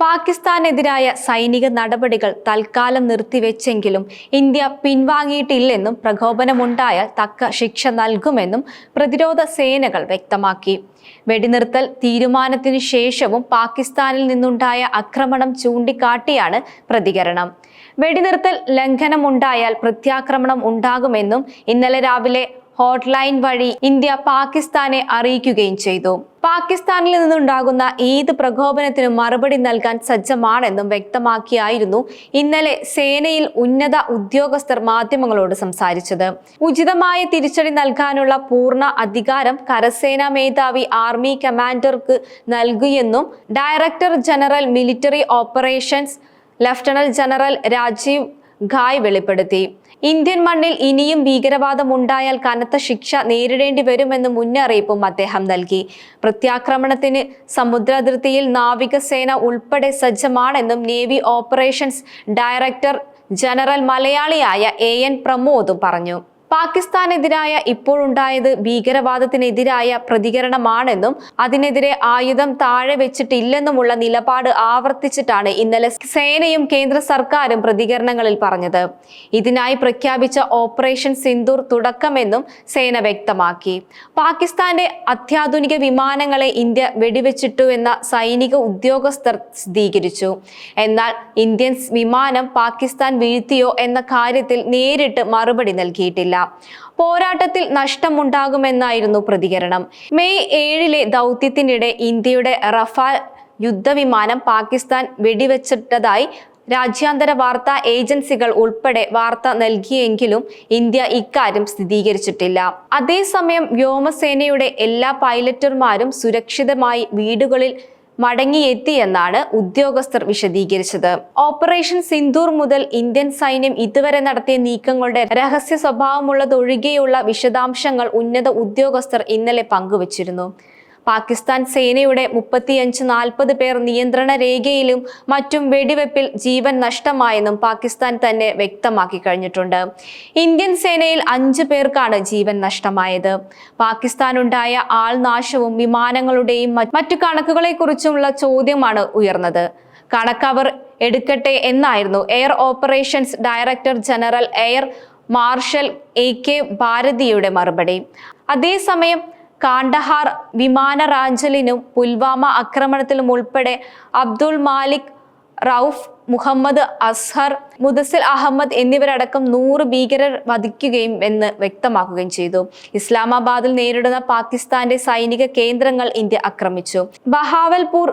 പാകിസ്ഥാനെതിരായ സൈനിക നടപടികൾ തൽക്കാലം നിർത്തിവെച്ചെങ്കിലും ഇന്ത്യ പിൻവാങ്ങിയിട്ടില്ലെന്നും പ്രകോപനമുണ്ടായാൽ തക്ക ശിക്ഷ നൽകുമെന്നും പ്രതിരോധ സേനകൾ വ്യക്തമാക്കി. വെടിനിർത്തൽ തീരുമാനത്തിനു ശേഷവും പാകിസ്ഥാനിൽ നിന്നുണ്ടായ ആക്രമണം ചൂണ്ടിക്കാട്ടിയാണ് പ്രതികരണം. വെടിനിർത്തൽ ലംഘനമുണ്ടായാൽ പ്രത്യാക്രമണം ഉണ്ടാകുമെന്നും ഇന്നലെ രാവിലെ ഹോട്ട്ലൈൻ വഴി ഇന്ത്യ പാകിസ്ഥാനെ അറിയിക്കുകയും ചെയ്തു. പാകിസ്ഥാനിൽ നിന്നുണ്ടാകുന്ന ഏത് പ്രകോപനത്തിനും മറുപടി നൽകാൻ സജ്ജമാണെന്നും വ്യക്തമാക്കിയായിരുന്നു ഇന്നലെ സേനയിൽ ഉന്നത ഉദ്യോഗസ്ഥർ മാധ്യമങ്ങളോട് സംസാരിച്ചത്. ഉചിതമായ തിരിച്ചടി നൽകാനുള്ള പൂർണ അധികാരം കരസേനാ മേധാവി ആർമി കമാൻഡർക്ക് നൽകിയെന്നും director general military operations lieutenant general Rajiv Ghai വെളിപ്പെടുത്തി. ഇന്ത്യൻ മണ്ണിൽ ഇനിയും ഭീകരവാദം ഉണ്ടായാൽ കനത്ത ശിക്ഷ നേരിടേണ്ടി വരുമെന്ന് മുന്നറിയിപ്പും അദ്ദേഹം നൽകി. പ്രത്യാക്രമണത്തിന് സമുദ്രാതിർത്തിയിൽ നാവികസേന ഉൾപ്പെടെ സജ്ജമാണെന്നും നേവി ഓപ്പറേഷൻസ് ഡയറക്ടർ ജനറൽ മലയാളിയായ എ എൻ പ്രമോദും പറഞ്ഞു. പാകിസ്ഥാനെതിരായ ഇപ്പോഴുണ്ടായത് ഭീകരവാദത്തിനെതിരായ പ്രതികരണമാണെന്നും അതിനെതിരെ ആയുധം താഴെ വെച്ചിട്ടില്ലെന്നുമുള്ള നിലപാട് ആവർത്തിച്ചിട്ടാണ് ഇന്നലെ സേനയും കേന്ദ്ര സർക്കാരും പ്രതികരണങ്ങളിൽ പറഞ്ഞത്. ഇതിനായി പ്രഖ്യാപിച്ച ഓപ്പറേഷൻ സിന്ദൂർ തുടക്കമെന്നും സേന വ്യക്തമാക്കി. പാകിസ്ഥാന്റെ അത്യാധുനിക വിമാനങ്ങളെ ഇന്ത്യ വെടിവെച്ചിട്ടു എന്ന സൈനിക ഉദ്യോഗസ്ഥർ സ്ഥിരീകരിച്ചു. എന്നാൽ ഇന്ത്യൻ വിമാനം പാകിസ്ഥാൻ വീഴ്ത്തിയോ എന്ന കാര്യത്തിൽ നേരിട്ട് മറുപടി നൽകിയിട്ടില്ല. പോരാട്ടത്തിൽ നഷ്ടമുണ്ടാകുമെന്നായിരുന്നു പ്രതികരണം. മെയ് ഏഴിലെ ദൗത്യത്തിനിടെ ഇന്ത്യയുടെ റഫാൽ യുദ്ധവിമാനം പാകിസ്ഥാൻ വെടിവെച്ചിട്ടതായി രാജ്യാന്തര വാർത്താ ഏജൻസികൾ ഉൾപ്പെടെ വാർത്ത നൽകിയെങ്കിലും ഇന്ത്യ ഇക്കാര്യം സ്ഥിരീകരിച്ചിട്ടില്ല. അതേസമയം വ്യോമസേനയുടെ എല്ലാ പൈലറ്റർമാരും സുരക്ഷിതമായി വീടുകളിൽ മടങ്ങിയെത്തിയെന്നാണ് ഉദ്യോഗസ്ഥർ വിശദീകരിച്ചത്. ഓപ്പറേഷൻ സിന്ദൂർ മുതൽ ഇന്ത്യൻ സൈന്യം ഇതുവരെ നടത്തിയ നീക്കങ്ങളുടെ രഹസ്യ സ്വഭാവമുള്ളതൊഴികെയുള്ള വിശദാംശങ്ങൾ ഉന്നത ഉദ്യോഗസ്ഥർ ഇന്നലെ പങ്കുവച്ചിരുന്നു. പാകിസ്ഥാൻ സേനയുടെ മുപ്പത്തിയഞ്ച് നാൽപ്പത് പേർ നിയന്ത്രണ രേഖയിലും മറ്റും വെടിവെപ്പിൽ ജീവൻ നഷ്ടമായെന്നും പാകിസ്ഥാൻ തന്നെ വ്യക്തമാക്കി കഴിഞ്ഞിട്ടുണ്ട്. ഇന്ത്യൻ സേനയിൽ അഞ്ച് പേർക്കാണ് ജീവൻ നഷ്ടമായത്. പാകിസ്ഥാനുണ്ടായ ആൾനാശവും വിമാനങ്ങളുടെയും മറ്റു കണക്കുകളെക്കുറിച്ചുമുള്ള ചോദ്യമാണ് ഉയർന്നത്. കണക്കവർ എടുക്കട്ടെ എന്നായിരുന്നു air operations director general air marshal A K ഭാരതിയുടെ മറുപടി. അതേസമയം കാണ്ഡഹാർ വിമാനറാഞ്ചലിനും പുൽവാമ ആക്രമണത്തിലും ഉൾപ്പെടെ അബ്ദുൾ മാലിക് റൌഫ് മുഹമ്മദ് അസ്ഹർ മുദസിൽ അഹമ്മദ് എന്നിവരടക്കം നൂറ് ഭീകരർ വധിക്കുകയും എന്ന് വ്യക്തമാക്കുകയും ചെയ്തു. ഇസ്ലാമാബാദിൽ നേരിടുന്ന പാകിസ്ഥാന്റെ സൈനിക കേന്ദ്രങ്ങൾ ഇന്ത്യ ആക്രമിച്ചു. ബഹാവൽപൂർ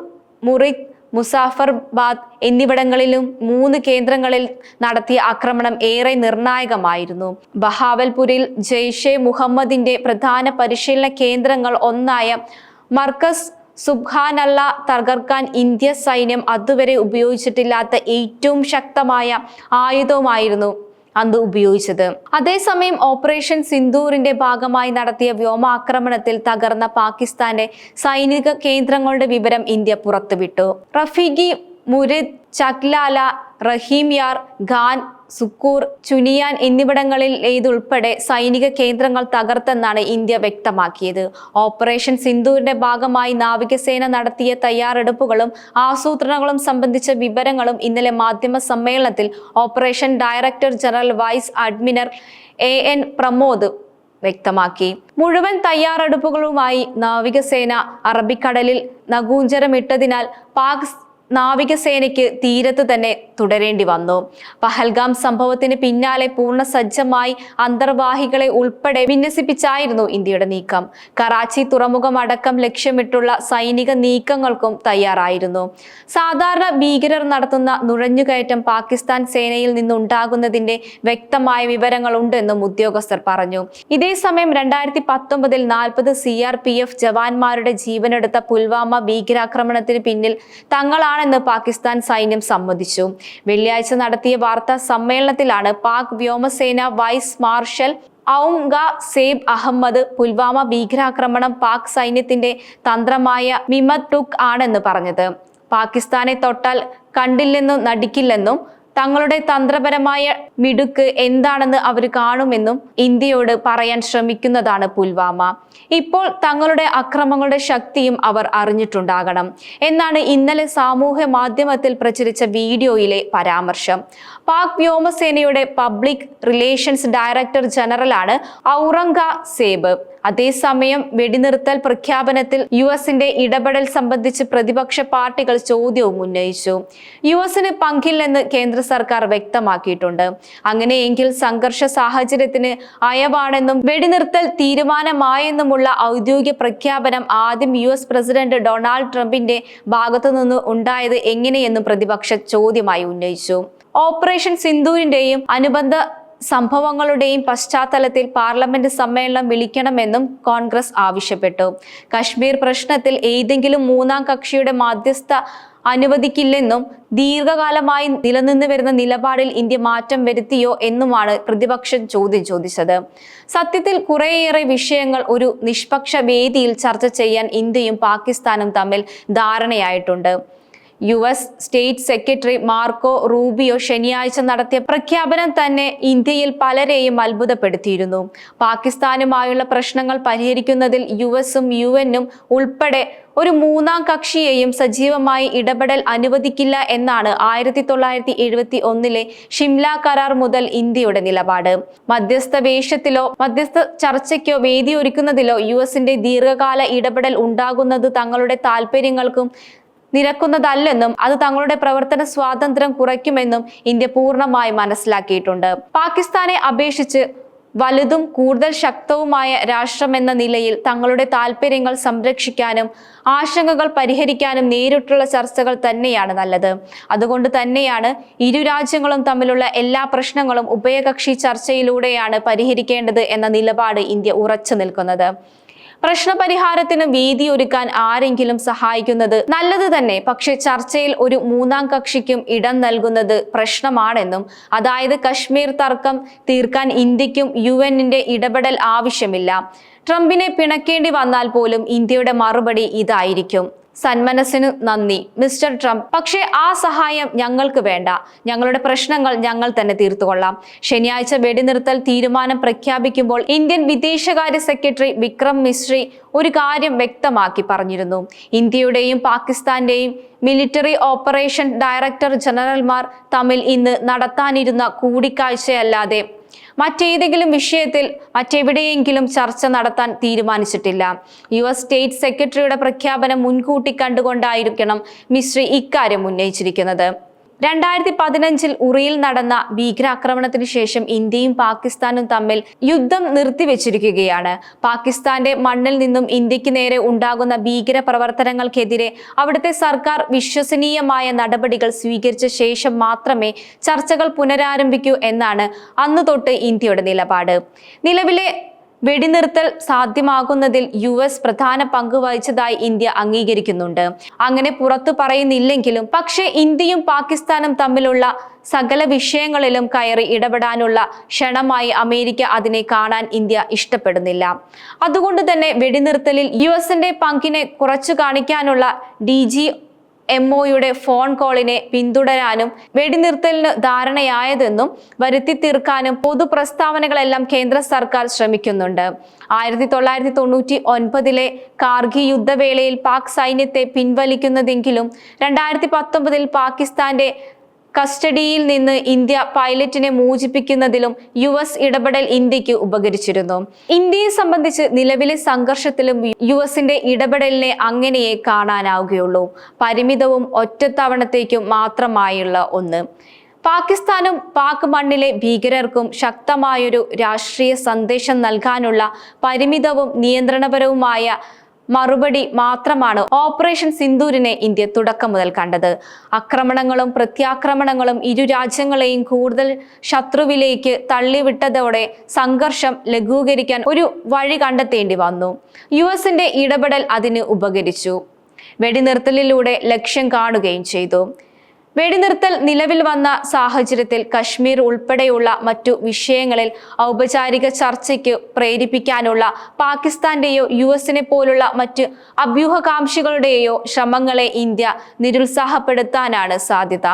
മുറിക് മുസാഫർബാദ് എന്നിവിടങ്ങളിലും മൂന്ന് കേന്ദ്രങ്ങളിൽ നടത്തിയ ആക്രമണം ഏറെ നിർണായകമായിരുന്നു. ബഹാവൽപൂരിൽ ജെയ്ഷെ മുഹമ്മദിന്റെ പ്രധാന പരിശീലന കേന്ദ്രങ്ങൾ ഒന്നായ മർക്കസ് സുബ്ഹാനല്ല തകർക്കാൻ ഇന്ത്യ സൈന്യം അതുവരെ ഉപയോഗിച്ചിട്ടില്ലാത്ത ഏറ്റവും ശക്തമായ ആയുധവുമായിരുന്നു അന്ന് ഉപയോഗിച്ചത്. അതേസമയം ഓപ്പറേഷൻ സിന്ദൂറിന്റെ ഭാഗമായി നടത്തിയ വ്യോമാക്രമണത്തിൽ തകർന്ന പാകിസ്ഥാന്റെ സൈനിക കേന്ദ്രങ്ങളുടെ വിവരം ഇന്ത്യ പുറത്തുവിട്ടു. റഫീഖി മുരിദ് ചക്ലാല റഹീംയാർ ഖാൻ സുക്കൂർ ചുനിയാൻ എന്നിവിടങ്ങളിൽ ഇതുൾപ്പെടെ സൈനിക കേന്ദ്രങ്ങൾ തകർത്തെന്നാണ് ഇന്ത്യ വ്യക്തമാക്കിയത്. ഓപ്പറേഷൻ സിന്ധുവിന്റെ ഭാഗമായി നാവികസേന നടത്തിയ തയ്യാറെടുപ്പുകളും ആസൂത്രണങ്ങളും സംബന്ധിച്ച വിവരങ്ങളും ഇന്നലെ മാധ്യമ സമ്മേളനത്തിൽ operation director general vice admiral A N Pramod വ്യക്തമാക്കി. മുഴുവൻ തയ്യാറെടുപ്പുകളുമായി നാവികസേന അറബിക്കടലിൽ നഗൂഞ്ചരമിട്ടതിനാൽ പാക് നാവികസേനയ്ക്ക് തീരത്ത് തന്നെ തുടരേണ്ടി വന്നു. പഹൽഗാം സംഭവത്തിന് പിന്നാലെ പൂർണ സജ്ജമായി അന്തർവാഹികളെ ഉൾപ്പെടെ വിന്യസിപ്പിച്ചായിരുന്നു ഇന്ത്യയുടെ നീക്കം. കറാച്ചി തുറമുഖം അടക്കം ലക്ഷ്യമിട്ടുള്ള സൈനിക നീക്കങ്ങൾക്കും തയ്യാറായിരുന്നു. സാധാരണ ഭീകരർ നടത്തുന്ന നുഴഞ്ഞുകയറ്റം പാകിസ്ഥാൻ സേനയിൽ നിന്നുണ്ടാകുന്നതിന്റെ വ്യക്തമായ വിവരങ്ങളുണ്ടെന്നും ഉദ്യോഗസ്ഥർ പറഞ്ഞു. ഇതേസമയം രണ്ടായിരത്തി പത്തൊമ്പതിൽ നാൽപ്പത് സി ആർ പി എഫ് ജവാന്മാരുടെ ജീവനെടുത്ത പുൽവാമ ഭീകരാക്രമണത്തിന് പിന്നിൽ തങ്ങളാണെന്ന് പാകിസ്ഥാൻ സൈന്യം സമ്മതിച്ചു. വെള്ളിയാഴ്ച നടത്തിയ വാർത്താ സമ്മേളനത്തിലാണ് പാക് വ്യോമസേന vice marshal Aurangzeb Ahmed Pulwama ഭീകരാക്രമണം പാക് സൈന്യത്തിന്റെ തന്ത്രമായ മിമത് ടുക് ആണെന്ന് പറഞ്ഞത്. പാകിസ്ഥാനെ തൊട്ടാൽ കണ്ടില്ലെന്നും നടിക്കില്ലെന്നും തങ്ങളുടെ തന്ത്രപരമായ മിടുക്ക് എന്താണെന്ന് അവർ കാണുമെന്നും ഇന്ത്യയോട് പറയാൻ ശ്രമിക്കുന്നതാണ് പുൽവാമ. ഇപ്പോൾ തങ്ങളുടെ അക്രമങ്ങളുടെ ശക്തിയും അവർ അറിഞ്ഞിട്ടുണ്ടാകണം. എന്നാണ് ഇന്നലെ സാമൂഹ്യ മാധ്യമത്തിൽ പ്രചരിച്ച വീഡിയോയിലെ പരാമർശം. പാക് വ്യോമസേനയുടെ public relations director general Aurangzeb. അതേസമയം വെടിനിർത്തൽ പ്രഖ്യാപനത്തിൽ യു എസിന്റെ ഇടപെടൽ സംബന്ധിച്ച് പ്രതിപക്ഷ പാർട്ടികൾ ചോദ്യവും ഉന്നയിച്ചു. യു എസിന് പങ്കില്ലെന്ന് കേന്ദ്ര സർക്കാർ വ്യക്തമാക്കിയിട്ടുണ്ട്. അങ്ങനെയെങ്കിൽ സംഘർഷ സാഹചര്യത്തിന് അയവാണെന്നും വെടിനിർത്തൽ തീരുമാനമായെന്നുമുള്ള ഔദ്യോഗിക പ്രഖ്യാപനം ആദ്യം യു എസ് പ്രസിഡന്റ് ഡൊണാൾഡ് ട്രംപിന്റെ ഭാഗത്തു നിന്ന് ഉണ്ടായത് എങ്ങനെയെന്നും പ്രതിപക്ഷ ചോദ്യമായി ഉന്നയിച്ചു. ഓപ്പറേഷൻ സിന്ധൂരിന്റെയും അനുബന്ധ സംഭവങ്ങളുടെയും പശ്ചാത്തലത്തിൽ പാർലമെന്റ് സമ്മേളനം വിളിക്കണമെന്നും കോൺഗ്രസ് ആവശ്യപ്പെട്ടു. കശ്മീർ പ്രശ്നത്തിൽ ഏതെങ്കിലും മൂന്നാം കക്ഷിയുടെ മാധ്യസ്ഥ അനുവദിക്കില്ലെന്നും ദീർഘകാലമായി നിലനിന്ന് വരുന്ന നിലപാടിൽ ഇന്ത്യ മാറ്റം വരുത്തിയോ എന്നുമാണ് പ്രതിപക്ഷം ചോദ്യം ചോദിച്ചത്. സത്യത്തിൽ കുറേയേറെ വിഷയങ്ങൾ ഒരു നിഷ്പക്ഷ വേദിയിൽ ചർച്ച ചെയ്യാൻ ഇന്ത്യയും പാകിസ്ഥാനും തമ്മിൽ ധാരണയായിട്ടുണ്ട്. U S state secretary Marco Rubio ശനിയാഴ്ച നടത്തിയ പ്രഖ്യാപനം തന്നെ ഇന്ത്യയിൽ പലരെയും അത്ഭുതപ്പെടുത്തിയിരുന്നു. പാകിസ്ഥാനുമായുള്ള പ്രശ്നങ്ങൾ പരിഹരിക്കുന്നതിൽ യു എസും യു എന്നും ഉൾപ്പെടെ ഒരു മൂന്നാം കക്ഷിയെയും സജീവമായി ഇടപെടൽ അനുവദിക്കില്ല എന്നാണ് ആയിരത്തി തൊള്ളായിരത്തി എഴുപത്തി ഒന്നിലെ ഷിംല കരാർ മുതൽ ഇന്ത്യയുടെ നിലപാട്. മധ്യസ്ഥ വേഷത്തിലോ മധ്യസ്ഥ ചർച്ചയ്ക്കോ വേദിയൊരുക്കുന്നതിലോ യു എസിന്റെ ദീർഘകാല ഇടപെടൽ ഉണ്ടാകുന്നത് തങ്ങളുടെ താല്പര്യങ്ങൾക്കും നിരക്കുന്നതല്ലെന്നും അത് തങ്ങളുടെ പ്രവർത്തന സ്വാതന്ത്ര്യം കുറയ്ക്കുമെന്നും ഇന്ത്യ പൂർണമായി മനസ്സിലാക്കിയിട്ടുണ്ട്. പാകിസ്ഥാനെ അപേക്ഷിച്ച് വലുതും കൂടുതൽ ശക്തവുമായ രാഷ്ട്രമെന്ന നിലയിൽ തങ്ങളുടെ താല്പര്യങ്ങൾ സംരക്ഷിക്കാനും ആശങ്കകൾ പരിഹരിക്കാനും നേരിട്ടുള്ള ചർച്ചകൾ തന്നെയാണ് നല്ലത്. അതുകൊണ്ട് തന്നെയാണ് ഇരു രാജ്യങ്ങളും തമ്മിലുള്ള എല്ലാ പ്രശ്നങ്ങളും ഉഭയകക്ഷി ചർച്ചയിലൂടെയാണ് പരിഹരിക്കേണ്ടത് എന്ന നിലപാട് ഇന്ത്യ ഉറച്ചു നിൽക്കുന്നത്. പ്രശ്നപരിഹാരത്തിന് വീതി ഒരുക്കാൻ ആരെങ്കിലും സഹായിക്കുന്നത് നല്ലത് തന്നെ പക്ഷെ ചർച്ചയിൽ ഒരു മൂന്നാം കക്ഷിക്കും ഇടം നൽകുന്നത് പ്രശ്നമാണെന്നും അതായത് കശ്മീർ തർക്കം തീർക്കാൻ ഇന്ത്യക്കും യു എന്നിന്റെ ഇടപെടൽ ആവശ്യമില്ല. ട്രംപിനെ പിണക്കേണ്ടി വന്നാൽ പോലും ഇന്ത്യയുടെ മറുപടി ഇതായിരിക്കും. സന്മനസ്സിന് നന്ദി മിസ്റ്റർ ട്രംപ്. പക്ഷേ ആ സഹായം ഞങ്ങൾക്ക് വേണ്ട. ഞങ്ങളുടെ പ്രശ്നങ്ങൾ ഞങ്ങൾ തന്നെ തീർത്തുകൊള്ളാം. ശനിയാഴ്ച വെടിനിർത്തൽ തീരുമാനം പ്രഖ്യാപിക്കുമ്പോൾ ഇന്ത്യൻ വിദേശകാര്യ സെക്രട്ടറി വിക്രം മിശ്രി ഒരു കാര്യം വ്യക്തമാക്കി പറഞ്ഞിരുന്നു. ഇന്ത്യയുടെയും പാകിസ്ഥാന്റെയും മിലിറ്ററി ഓപ്പറേഷൻ ഡയറക്ടർ ജനറൽമാർ തമ്മിൽ ഇന്ന് നടത്താനിരുന്ന കൂടിക്കാഴ്ചയല്ലാതെ മറ്റേതെങ്കിലും വിഷയത്തിൽ മറ്റെവിടെയെങ്കിലും ചർച്ച നടത്താൻ തീരുമാനിച്ചിട്ടില്ല. യു എസ് സ്റ്റേറ്റ് സെക്രട്ടറിയുടെ പ്രഖ്യാപനം മുൻകൂട്ടി കണ്ടുകൊണ്ടായിരിക്കണം മിശ്രി ഇക്കാര്യം ഉന്നയിച്ചിരിക്കുന്നത്. രണ്ടായിരത്തി പതിനഞ്ചിൽ ഉറിയിൽ നടന്ന ഭീകരാക്രമണത്തിന് ശേഷം ഇന്ത്യയും പാകിസ്ഥാനും തമ്മിൽ യുദ്ധം നിർത്തിവെച്ചിരിക്കുകയാണ്. പാകിസ്ഥാന്റെ മണ്ണിൽ നിന്നും ഇന്ത്യയ്ക്ക് നേരെ ഉണ്ടാകുന്ന ഭീകര പ്രവർത്തനങ്ങൾക്കെതിരെ അവിടുത്തെ സർക്കാർ വിശ്വസനീയമായ നടപടികൾ സ്വീകരിച്ച ശേഷം മാത്രമേ ചർച്ചകൾ പുനരാരംഭിക്കൂ എന്നാണ് അന്നു തൊട്ട് ഇന്ത്യയുടെ നിലപാട്. നിലവിലെ വെടിനിർത്തൽ സാധ്യമാകുന്നതിൽ യു എസ് പ്രധാന പങ്ക് വഹിച്ചതായി ഇന്ത്യ അംഗീകരിക്കുന്നുണ്ട്. അങ്ങനെ പുറത്തു പറയുന്നില്ലെങ്കിലും പക്ഷേ ഇന്ത്യയും പാകിസ്ഥാനും തമ്മിലുള്ള സകല വിഷയങ്ങളിലും കയറി ഇടപെടാനുള്ള ക്ഷണമായി അമേരിക്ക അതിനെ കാണാൻ ഇന്ത്യ ഇഷ്ടപ്പെടുന്നില്ല. അതുകൊണ്ട് തന്നെ വെടിനിർത്തലിൽ യു എസിന്റെ പങ്കിനെ കുറച്ചു കാണിക്കാനുള്ള ഡി ജി എം ഒയുടെ ഫോൺ കോളിനെ പിന്തുടരാനും വെടിനിർത്തലിന് ധാരണയായതെന്നും വരുത്തി തീർക്കാനും പൊതു പ്രസ്താവനകളെല്ലാം കേന്ദ്ര സർക്കാർ ശ്രമിക്കുന്നുണ്ട്. ആയിരത്തി തൊള്ളായിരത്തി തൊണ്ണൂറ്റി ഒൻപതിലെ കാർഗി യുദ്ധവേളയിൽ പാക് സൈന്യത്തെ പിൻവലിക്കുന്നതെങ്കിലും രണ്ടായിരത്തി പത്തൊമ്പതിൽ പാകിസ്ഥാന്റെ കസ്റ്റഡിയിൽ നിന്ന് ഇന്ത്യ പൈലറ്റിനെ മോചിപ്പിക്കുന്നതിലും യു എസ് ഇടപെടൽ ഇന്ത്യയ്ക്ക് ഉപകരിച്ചിരുന്നു. ഇന്ത്യയെ സംബന്ധിച്ച് നിലവിലെ സംഘർഷത്തിലും യു എസിന്റെ ഇടപെടലിനെ അങ്ങനെയേ കാണാനാവുകയുള്ളൂ. പരിമിതവും ഒറ്റത്തവണത്തേക്കും മാത്രമായുള്ള ഒന്ന്. പാകിസ്ഥാനും പാക് മണ്ണിലെ ഭീകരർക്കും ശക്തമായൊരു രാഷ്ട്രീയ സന്ദേശം നൽകാനുള്ള പരിമിതവും നിയന്ത്രണപരവുമായ മറുപടി മാത്രമാണ് ഓപ്പറേഷൻ സിന്ദൂരിനെ ഇന്ത്യ തുടക്കം മുതൽ കണ്ടത്. ആക്രമണങ്ങളും പ്രത്യാക്രമണങ്ങളും ഇരു രാജ്യങ്ങളെയും കൂടുതൽ ശത്രുവിലേക്ക് തള്ളിവിട്ടതോടെ സംഘർഷം ലഘൂകരിക്കാൻ ഒരു വഴി കണ്ടെത്തേണ്ടി വന്നു. യു എസിന്റെ ഇടപെടൽ അതിന് ഉപകരിച്ചു. വെടിനിർത്തലിലൂടെ ലക്ഷ്യം കാണുകയും ചെയ്തു. വെടിനിർത്തൽ നിലവിൽ വന്ന സാഹചര്യത്തിൽ കശ്മീർ ഉൾപ്പെടെയുള്ള മറ്റു വിഷയങ്ങളിൽ ഔപചാരിക ചർച്ചയ്ക്ക് പ്രേരിപ്പിക്കാനുള്ള പാകിസ്ഥാന്റെയോ യു എസിനെ പോലുള്ള മറ്റ് അഭ്യൂഹകാംക്ഷികളുടെയോ ശ്രമങ്ങളെ ഇന്ത്യ നിരുത്സാഹപ്പെടുത്താനാണ് സാധ്യത.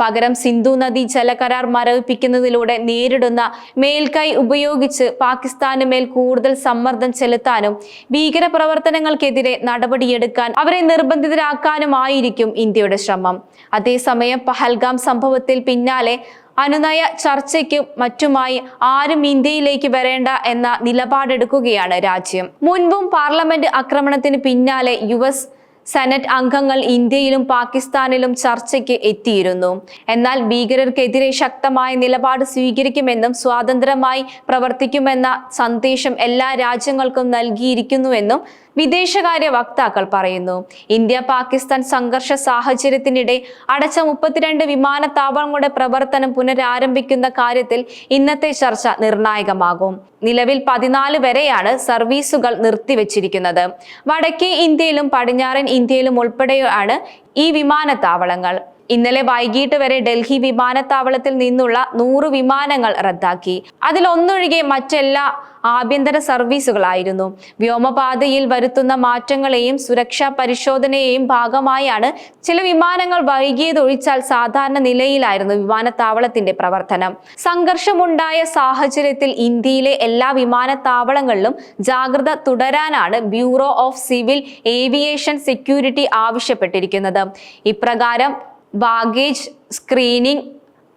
പകരം സിന്ധു നദി ജലകരാർ മരവിപ്പിക്കുന്നതിലൂടെ നേരിടുന്ന മേൽക്കൈ ഉപയോഗിച്ച് പാകിസ്ഥാന് മേൽ കൂടുതൽ സമ്മർദ്ദം ചെലുത്താനും ഭീകരപ്രവർത്തനങ്ങൾക്കെതിരെ നടപടിയെടുക്കാൻ അവരെ നിർബന്ധിതരാക്കാനുമായിരിക്കും ഇന്ത്യയുടെ ശ്രമം. അതേസമയം പഹൽഗാം സംഭവത്തിൽ പിന്നാലെ അനുനയ ചർച്ചയ്ക്കും മറ്റുമായി ആരും ഇന്ത്യയിലേക്ക് വരേണ്ട എന്ന നിലപാടെടുക്കുകയാണ് രാജ്യം. മുൻപും പാർലമെന്റ് ആക്രമണത്തിന് പിന്നാലെ യു എസ് സെനറ്റ് അംഗങ്ങൾ ഇന്ത്യയിലും പാകിസ്ഥാനിലും ചർച്ചയ്ക്ക് എത്തിയിരുന്നു. എന്നാൽ ഭീകരർക്കെതിരെ ശക്തമായ നിലപാട് സ്വീകരിക്കുമെന്നും സ്വാതന്ത്ര്യമായി പ്രവർത്തിക്കുമെന്ന സന്ദേശം എല്ലാ രാജ്യങ്ങൾക്കും നൽകിയിരിക്കുന്നുവെന്നും വിദേശകാര്യ വക്താക്കൾ പറയുന്നു ഇന്ത്യ പാകിസ്ഥാൻ സംഘർഷ സാഹചര്യത്തിനിടെ അടച്ച മുപ്പത്തിരണ്ട് വിമാനത്താവളങ്ങളുടെ പ്രവർത്തനം പുനരാരംഭിക്കുന്ന കാര്യത്തിൽ ഇന്നത്തെ ചർച്ച നിർണായകമാകും. നിലവിൽ പതിനാല് വരെയാണ് സർവീസുകൾ നിർത്തിവച്ചിരിക്കുന്നത്. വടക്കേ ഇന്ത്യയിലും പടിഞ്ഞാറൻ ഇന്ത്യയിലും ഉൾപ്പെടെയാണ് ഈ വിമാനത്താവളങ്ങൾ. ഇന്നലെ വൈകിട്ട് വരെ ഡൽഹി വിമാനത്താവളത്തിൽ നിന്നുള്ള നൂറ് വിമാനങ്ങൾ റദ്ദാക്കി. അതിലൊന്നൊഴികെ മറ്റെല്ലാ ആഭ്യന്തര സർവീസുകളായിരുന്നു. വ്യോമപാതയിൽ വരുത്തുന്ന മാറ്റങ്ങളെയും സുരക്ഷാ പരിശോധനയെയും ഭാഗമായാണ് ചില വിമാനങ്ങൾ വൈകിയതൊഴിച്ചാൽ സാധാരണ നിലയിലായിരുന്നു വിമാനത്താവളത്തിന്റെ പ്രവർത്തനം. സംഘർഷമുണ്ടായ സാഹചര്യത്തിൽ ഇന്ത്യയിലെ എല്ലാ വിമാനത്താവളങ്ങളിലും ജാഗ്രത തുടരാനാണ് bureau of civil aviation security ആവശ്യപ്പെട്ടിരിക്കുന്നത്. ഇപ്രകാരം ബാഗേജ് സ്ക്രീനിംഗ്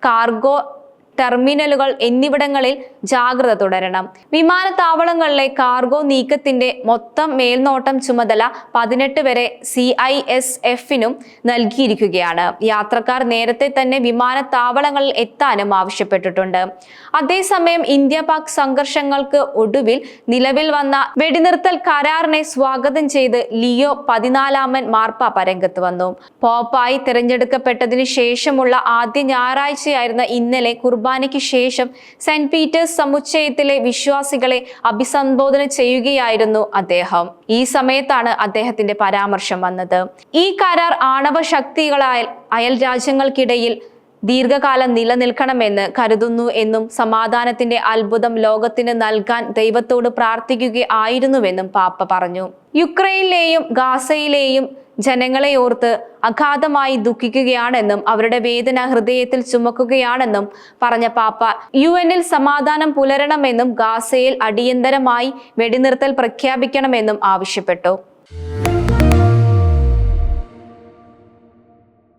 കാർഗോ ടെർമിനലുകൾ എന്നിവിടങ്ങളിൽ ജാഗ്രത തുടരണം. വിമാനത്താവളങ്ങളിലെ കാർഗോ നീക്കത്തിന്റെ മൊത്തം മേൽനോട്ടം ചുമതല പതിനെട്ട് വരെ സി ഐ എസ് എഫിനും നൽകിയിരിക്കുകയാണ്. യാത്രക്കാർ നേരത്തെ തന്നെ വിമാനത്താവളങ്ങളിൽ എത്താനും ആവശ്യപ്പെട്ടിട്ടുണ്ട്. അതേസമയം ഇന്ത്യ പാക് സംഘർഷങ്ങൾക്ക് ഒടുവിൽ നിലവിൽ വന്ന വെടിനിർത്തൽ കരാറിനെ സ്വാഗതം ചെയ്ത് ലിയോ പതിനാലാമൻ മാർപ്പാപ്പ രംഗത്ത് വന്നു. പോപ്പായി തിരഞ്ഞെടുക്കപ്പെട്ടതിന് ശേഷമുള്ള ആദ്യ ഞായറാഴ്ചയായിരുന്ന ഇന്നലെ കുർബാനയ്ക്ക് ശേഷം സെന്റ് പീറ്റേഴ്സ് സമുച്ചയത്തിലെ വിശ്വാസികളെ അഭിസംബോധന ചെയ്യുകയായിരുന്നു അദ്ദേഹം. ഈ സമയത്താണ് അദ്ദേഹത്തിന്റെ പരാമർശം വന്നത്. ഈ കരാർ ആണവ ശക്തികളായ അയൽ രാജ്യങ്ങൾക്കിടയിൽ ദീർഘകാലം നിലനിൽക്കണമെന്ന് കരുതുന്നു എന്നും സമാധാനത്തിന്റെ അത്ഭുതം ലോകത്തിന് നൽകാൻ ദൈവത്തോട് പ്രാർത്ഥിക്കുകയായിരുന്നുവെന്നും പാപ്പ പറഞ്ഞു. യുക്രൈനിലെയും ഗാസയിലെയും ജനങ്ങളെ ഓർത്ത് അഗാധമായി ദുഃഖിക്കുകയാണെന്നും അവരുടെ വേദന ഹൃദയത്തിൽ ചുമക്കുകയാണെന്നും പറഞ്ഞ പാപ്പ യു എനിൽ സമാധാനം പുലരണമെന്നും ഗാസയിൽ അടിയന്തരമായി വെടിനിർത്തൽ പ്രഖ്യാപിക്കണമെന്നും ആവശ്യപ്പെട്ടു.